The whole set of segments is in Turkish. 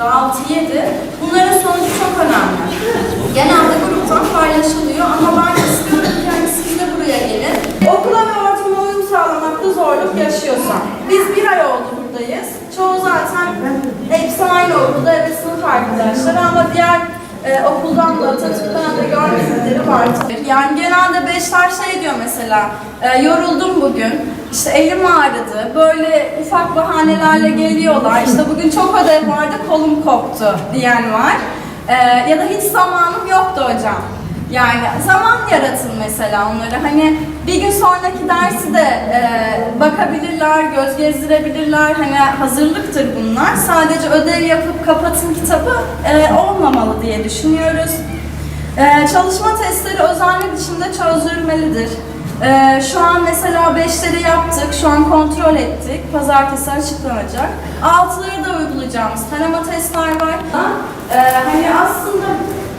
da 6-7. Bunların sonucu çok önemli. Genelde gruptan paylaşılıyor ama ben istiyorum ki hani siz de buraya gelin. Okula ve ortama uyum sağlamakta zorluk yaşıyorsan. Biz bir ay oldu buradayız. Çoğu zaten hepsi aynı okulda, evet sınıf arkadaşlar ama diğer e, okuldan da Atatürk'ten var. Yani genelde beşler şey diyor mesela, e, yoruldum bugün, işte elim ağrıdı, böyle ufak bahanelerle geliyorlar, işte bugün çok ödev vardı, kolum koptu diyen var. E, ya da hiç zamanım yoktu hocam. Yani zaman yaratın mesela onlara. Hani bir gün sonraki dersi de e, bakabilirler, göz gezdirebilirler. Hani hazırlıktır bunlar. Sadece ödev yapıp kapatın kitabı e, olmamalı diye düşünüyoruz. E, çalışma testleri özenli biçimde çözülmelidir. E, şu an mesela beşleri yaptık, şu an kontrol ettik. Pazartesi açıklanacak. Altıları da uygulayacağımız tanıma testler var. E, hani aslında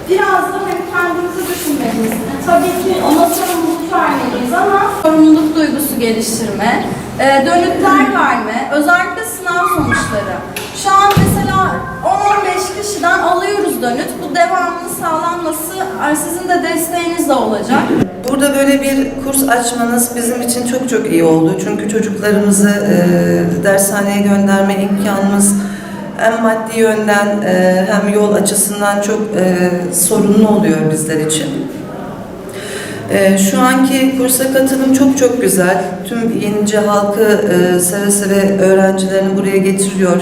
biraz da hani kendimizi düşünmeliyiz. Tabii ki ona sorumluluk vermeliyiz ama sorumluluk duygusu geliştirme, e, dönütler verme, özellikle sınav sonuçları. Şu an mesela 10-15 kişiden alıyoruz dönüt. Bu devamının sağlanması sizin de desteğinizle olacak. Burada böyle bir kurs açmanız bizim için çok çok iyi oldu. Çünkü çocuklarımızı e, dershaneye gönderme imkanımız hem maddi yönden e, hem yol açısından çok e, sorunlu oluyor bizler için. E, şu anki kursa katılım çok çok güzel. Tüm Yenice halkı e, seve seve öğrencilerini buraya getiriyor.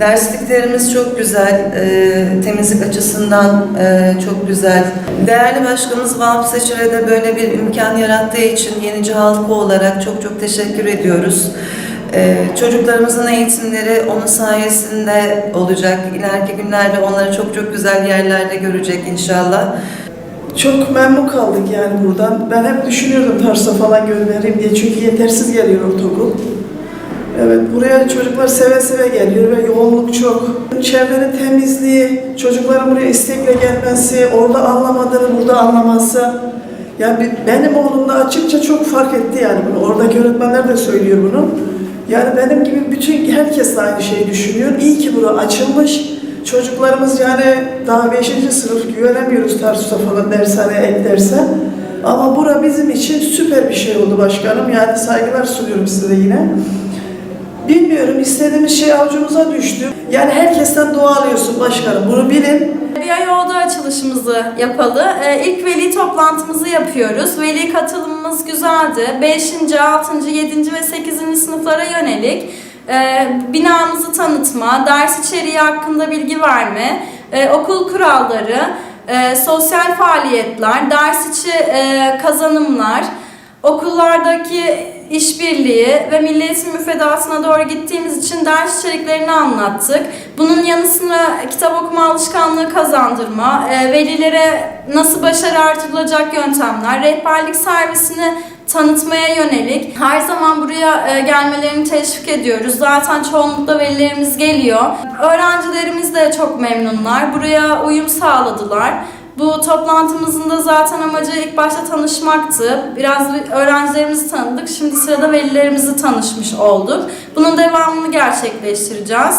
Dersliklerimiz çok güzel, e, temizlik açısından e, çok güzel. Değerli Başkanımız Vahap Seçer'e de böyle bir imkan yarattığı için Yenice halkı olarak çok çok teşekkür ediyoruz. E, çocuklarımızın eğitimleri onun sayesinde olacak. İleriki günlerde onları çok çok güzel yerlerde görecek inşallah. Çok memnun kaldık yani buradan. Ben hep düşünüyordum Tarsus'a falan göndereyim diye çünkü yetersiz geliyor ortaokul. Evet, buraya çocuklar seve seve geliyor ve yoğunluk çok. Çevrenin temizliği, çocukların buraya istekle gelmesi, orada anlamadığını burada anlaması. Yani benim oğlum da açıkça çok fark etti yani bunu. Oradaki öğretmenler de söylüyor bunu. Yani benim gibi bütün herkes de aynı şeyi düşünüyor. İyi ki bura açılmış. Çocuklarımız yani daha 5. sınıf güvenemiyoruz Tarsus'a falan dershaneye ek derse. Ama bura bizim için süper bir şey oldu başkanım. Yani saygılar sunuyorum size yine. Bilmiyorum istediğimiz şey avucumuza düştü. Yani herkesten dua alıyorsun başkanım. Bunu bilin. Bir ay oldu açılışımızı yapalı. Ee, ilk veli toplantımızı yapıyoruz. Veli katılımımız güzeldi. 5. 6. 7. ve 8. sınıflara yönelik e, binamızı tanıtma, ders içeriği hakkında bilgi verme, e, okul kuralları, e, sosyal faaliyetler, ders içi e, kazanımlar, okullardaki işbirliği ve milli eğitim müfredatına doğru gittiğimiz için ders içeriklerini anlattık. Bunun yanı sıra kitap okuma alışkanlığı kazandırma, e, velilere nasıl başarı artırılacak yöntemler, rehberlik servisini tanıtmaya yönelik her zaman buraya e, gelmelerini teşvik ediyoruz. Zaten çoğunlukla velilerimiz geliyor. Öğrencilerimiz de çok memnunlar. Buraya uyum sağladılar. Bu toplantımızın da zaten amacı ilk başta tanışmaktı. Biraz öğrencilerimizi tanıdık. Şimdi sırada velilerimizi tanışmış olduk. Bunun devamını gerçekleştireceğiz.